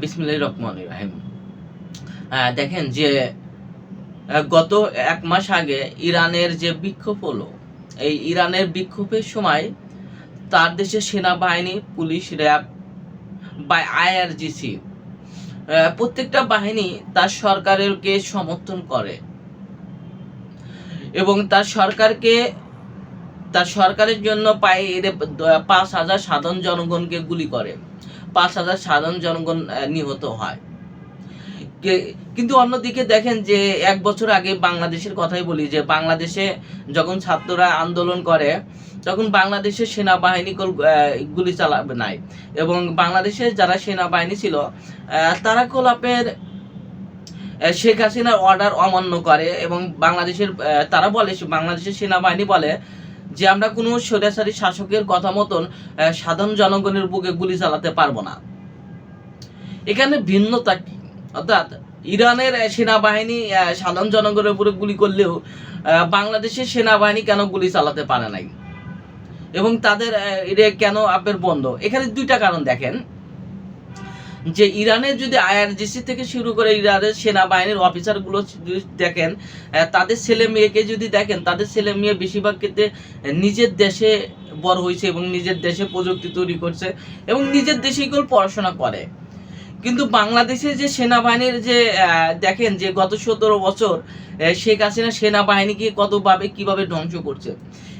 বিসমিল্লাহ রহমান রাহিম। দেখেন যে গত এক মাস আগে ইরানের যে বিক্ষোভ হলো, এই ইরানের বিক্ষোভের সময় তার দেশের সেনাবাহিনী, পুলিশ, র্যাব বা আইআরজিসি প্রত্যেকটা বাহিনী তার সরকারেরকে সমর্থন করে এবং তার সরকারকে, তার সরকারের জন্য পায়ে পাঁচ হাজার সাধারণ জনগণকে গুলি করে। পাঁচ হাজার সাধারণ জনগণ নিহত হয়। কিন্তু অন্যদিকে দেখেন যে এক বছর আগে বাংলাদেশের কথাই বলি যে বাংলাদেশে যখন ছাত্ররা আন্দোলন করে, তখন বাংলাদেশের সেনাবাহিনী গুলি চালাবে নাই। এবং বাংলাদেশে যারা সেনাবাহিনী ছিল তারা কোলাপের শেখ হাসিনার অর্ডার অমান্য করে এবং বাংলাদেশের তারা বলে, বাংলাদেশের সেনাবাহিনী বলে যে আমরা কোনো স্বৈরাচারী শাসকের কথা মতন সাধারণ জনগণের বুকে গুলি চালাতে পারব না। এখানে ভিন্নতা কি? অর্থাৎ ইরানের সেনাবাহিনী সাধারণ জনগণের উপরে গুলি করলেও বাংলাদেশের সেনাবাহিনী কেন গুলি চালাতে পারে নাই? এবং তাদের এটা কেন আপনার বন্ধ? এখানে দুইটা কারণ দেখেন। যে ইরানের যদি আইআরজিসি থেকে শুরু করে ইরানের সেনাবাহিনীর অফিসারগুলো যদি দেখেন তাদের ছেলে মেয়েকে যদি দেখেন, তাদের ছেলে মেয়ে বেশিরভাগ ক্ষেত্রে নিজের দেশে বড় হয়েছে এবং নিজের দেশে প্রযুক্তি তৈরি করছে এবং নিজের দেশেই পড়াশোনা করে। কিন্তু বাংলাদেশের যে সেনাবাহিনীর যে দেখেন যে গত সতেরো বছর শেখ হাসিনা সেনাবাহিনীকে কতভাবে, কীভাবে ধ্বংস করছে।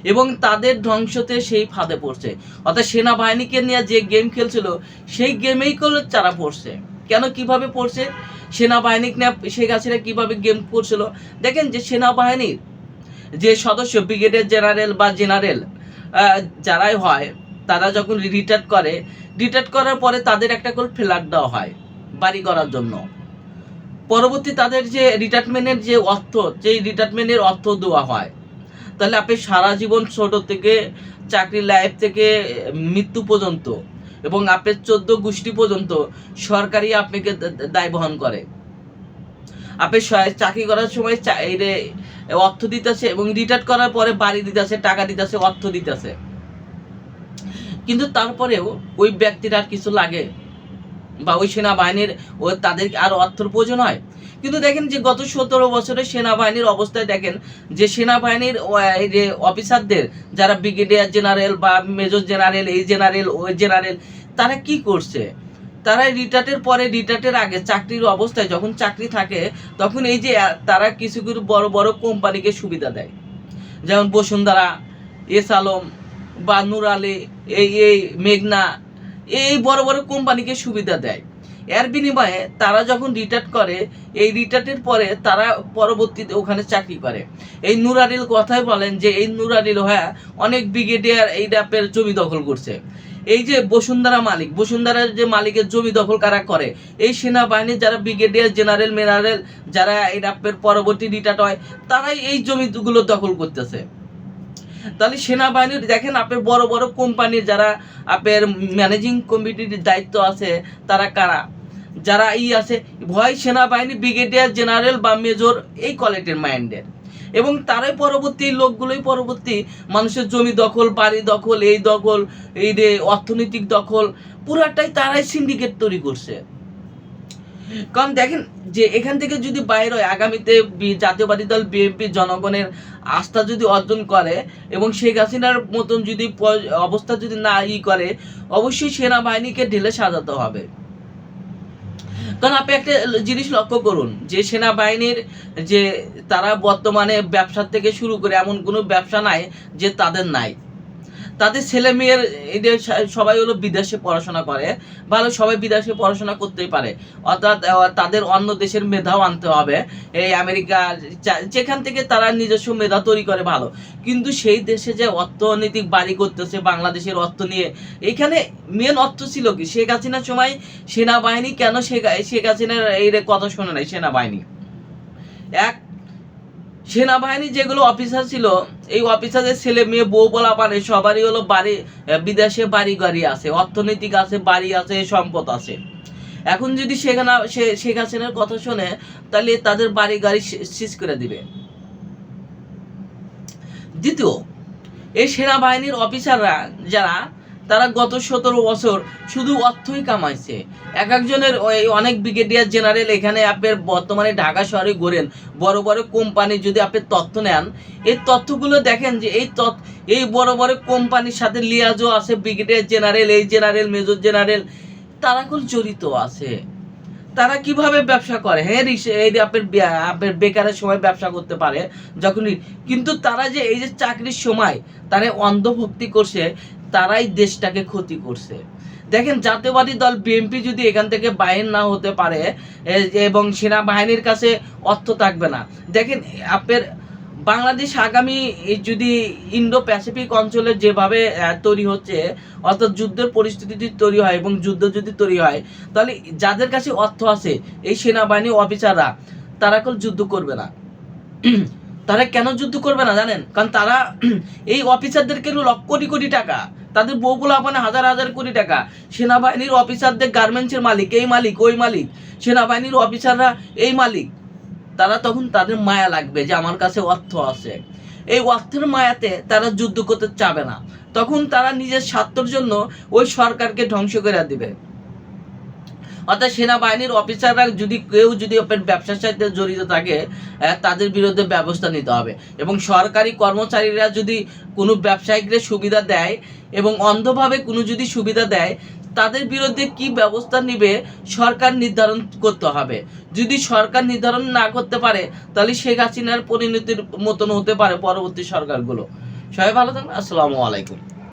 এবং তাদের ধ্বংসতে সেই ফাঁদে পড়ছে। অর্থাৎ সেনাবাহিনীকে নিয়ে যে গেম খেলছিল, সেই গেমেই করে চারা পড়ছে। কেন কীভাবে পড়ছে? সেনাবাহিনী নিয়ে শেখ হাসিনা কীভাবে গেম করছিল? দেখেন যে সেনাবাহিনীর যে সদস্য ব্রিগেডিয়ার জেনারেল বা জেনারেল যারাই হয়, তারা যখন রিটায়ার করে রিটায়ার করার পরে তাদের একটা করে ফ্ল্যাট দেওয়া হয় বাড়ি করার জন্য। পরবর্তী তাদের যে রিটায়ারমেন্টের যে অর্থ সেই রিটায়ারমেন্টের অর্থ দেওয়া হয় তাহলে আপনি সারা জীবন ছোট থেকে চাকরি লাইফ থেকে মৃত্যু পর্যন্ত এবং আপনার চোদ্দ গোষ্ঠী পর্যন্ত সরকারি আপনাকে দায় বহন করে। আপনি চাকরি করার সময় অর্থ দিতেছে এবং রিটায়ার করার পরে বাড়ি দিতেছে, টাকা দিতেছে, অর্থ দিতেছে। কিন্তু তারপরেও ওই ব্যক্তির আর কিছু লাগে। বা ওই সেনাবাহিনীর ও তাদের আর অর্থের প্রয়োজন হয়। কিন্তু দেখেন যে গত সতেরো বছরের সেনাবাহিনীর অবস্থায় দেখেন যে সেনাবাহিনীর যে অফিসারদের যারা ব্রিগেডিয়ার জেনারেল বা মেজর জেনারেল, এই জেনারেল ওই জেনারেল, তারা কি করছে? তারা রিটায়ার্টের পরে রিটায়ার্টের আগে চাকরির অবস্থায় যখন চাকরি থাকে, তখন এই যে, তারা কিছু কিছু বড় বড় কোম্পানিকে সুবিধা দেয়। যেমন বসুন্ধরা, এস আলম বা নুর আলী এই এই মেঘনা এই বড় বড় কোম্পানিকে সুবিধা দেয়। এর বিনিময়ে তারা যখন রিটায়ার করে, এই রিটায়ার্টের পরে তারা পরবর্তীতে ওখানে চাকরি করে। এই নুরারিল কথাই বলেন যে, এই নুরারিল হ্যাঁ অনেক ব্রিগেডিয়ার এই ড্যাপের জমি দখল করছে। এই যে বসুন্ধরা মালিক বসুন্ধরার যে মালিকের জমি দখল কারা করে? এই সেনাবাহিনীর যারা ব্রিগেডিয়ার জেনারেল মেনারেল যারা এই ড্যাপের পরবর্তী রিটায়ার হয়, তারাই এই জমিগুলো দখল করতেছে। তাহলে সেনাবাহিনীর দেখেন আপনার বড় বড় কোম্পানির যারা আপনার ম্যানেজিং কমিটির দায়িত্ব আছে, তারা কারা? যারা ই আছে, ভয় সেনাবাহিনী ব্রিগেডিয়ার জেনারেল বা মেজর এই কোয়ালিটির মাইন্ডের এবং তারাই পরবর্তী লোকগুলোই পরবর্তী মানুষের জমি দখল, বাড়ি দখল, এই দখল, এই অর্থনৈতিক দখল, পুরাটাই তারাই সিন্ডিকেট তৈরি করছে। কারণ দেখেন যে এখান থেকে যদি বাইরে হয়, আগামীতে জাতীয়বাদী দল, বিএনপি, জনগণের আস্থা যদি অর্জন করে এবং শেখ হাসিনার মতন যদি অবস্থা যদি না ই করে, অবশ্যই সেনাবাহিনীকে ঢেলে সাজাতে হবে। কারণ আপনি একটা জিনিস লক্ষ্য করুন, যে সেনাবাহিনীর যে তারা বর্তমানে ব্যবসা থেকে শুরু করে, এমন কোনো ব্যবসা নাই যে তাদের নাই। তাদের ছেলে মেয়ের এদের সবাই হলো বিদেশে পড়াশোনা করে ভালো সবাই বিদেশে পড়াশোনা করতেই পারে। অর্থাৎ তাদের অন্য দেশের মেধাও আনতে হবে। এই আমেরিকা যেখান থেকে তারা নিজস্ব মেধা তৈরি করে ভালো। কিন্তু সেই দেশে যে অর্থনৈতিক বাড়ি করতেছে, বাংলাদেশের অর্থ নিয়ে, এখানে মেন অর্থ ছিল কি? শেখ হাসিনার সময় সেনাবাহিনী কেন শেখ শেখ হাসিনার এই কথা শোনে নাই, সেনাবাহিনী? এক সেনাবাহিনী যেগুলো অফিসার ছিল, এই অফিসারের ছেলে মেয়ে, বউ বলা পারে, সবারই হলো বাড়ি বিদেশে বাড়ি গাড়ি আছে, অর্থনৈতিক আছে, বাড়ি আছে, সম্পদ আছে। এখন যদি সেখানে, সে, শেখ হাসিনার কথা শোনে, তাহলে তাদের বাড়ি গাড়ি শেষ করে দিবে। দ্বিতীয়, এই সেনাবাহিনীর অফিসাররা যারা তারা গত সতেরো বছর শুধু অর্থই কামাইছে। এক একজনের অনেক ব্রিগেডিয়ার জেনারেল এখানে আপনার বর্তমানে ঢাকা শহরে ঘোরেন, বড় বড় কোম্পানি যদি আপনি তথ্য নেন, এই তথ্যগুলো দেখেন যে এই তথ্য এই বড় বড় কোম্পানির সাথে লিয়াজও আছে ব্রিগেডিয়ার জেনারেল এই জেনারেল মেজর জেনারেল তারা কোন জড়িত আছে। তারা কীভাবে ব্যবসা করে? হ্যাঁ এই আপনার আপনার বেকারের সময় ব্যবসা করতে পারে, যখন কিন্তু তারা যে এই যে চাকরির সময় তারা অন্ধভক্তি করছে, তারাই দেশটাকে ক্ষতি করছে। দেখেন, জাতীয়বাদী দল বিএনপি যদি এখান থেকে বাহির না হতে পারে এবং সেনাবাহিনীর কাছে অর্থ থাকবে না। দেখেন, আপনার বাংলাদেশ আগামী যদি ইন্দো প্যাসিফিক অঞ্চলে যেভাবে তৈরি হচ্ছে, অর্থাৎ যুদ্ধের পরিস্থিতি যদি তৈরি হয় এবং যুদ্ধ যদি তৈরি হয়, তাহলে যাদের কাছে অর্থ আছে, এই সেনাবাহিনী অফিসাররা, তারা কেউ যুদ্ধ করবে না। তারা কেন যুদ্ধ করবে না জানেন? কারণ তারা, এই অফিসারদেরকে লক্ষ কোটি কোটি টাকা, তাদের বউগুলো মানে হাজার হাজার কোটি টাকা, সেনাবাহিনীর অফিসারদের গার্মেন্টসের মালিক, এই মালিক, ওই মালিক, সেনাবাহিনীর অফিসাররা, এই মালিক তারা তখন তাদের মায়া লাগবে যে আমার কাছে অর্থ আছে। এই অর্থের মায়াতে তারা যুদ্ধ করতে চাবে না। তখন তারা নিজের স্বার্থর জন্য ওই সরকারকে ধ্বংস করে দিবে। অর্থাৎ সেনাবাহিনীর অফিসাররা যদি কেউ যদি ব্যবসার সাথে জড়িত থাকে তাদের বিরুদ্ধে ব্যবস্থা নিতে হবে। এবং সরকারি কর্মচারীরা যদি কোনো ব্যবসায়িকদের সুবিধা দেয় এবং অন্ধভাবে কোনো যদি সুবিধা দেয়, তাদের বিরুদ্ধে কি ব্যবস্থা নিবে সরকার নির্ধারণ করতে হবে। যদি সরকার নির্ধারণ না করতে পারে, তাহলে শেখ হাসিনার পরিণতির মতন হতে পারে পরবর্তী সরকারগুলো। সবাই ভালো থাকবেন, আসসালামু আলাইকুম।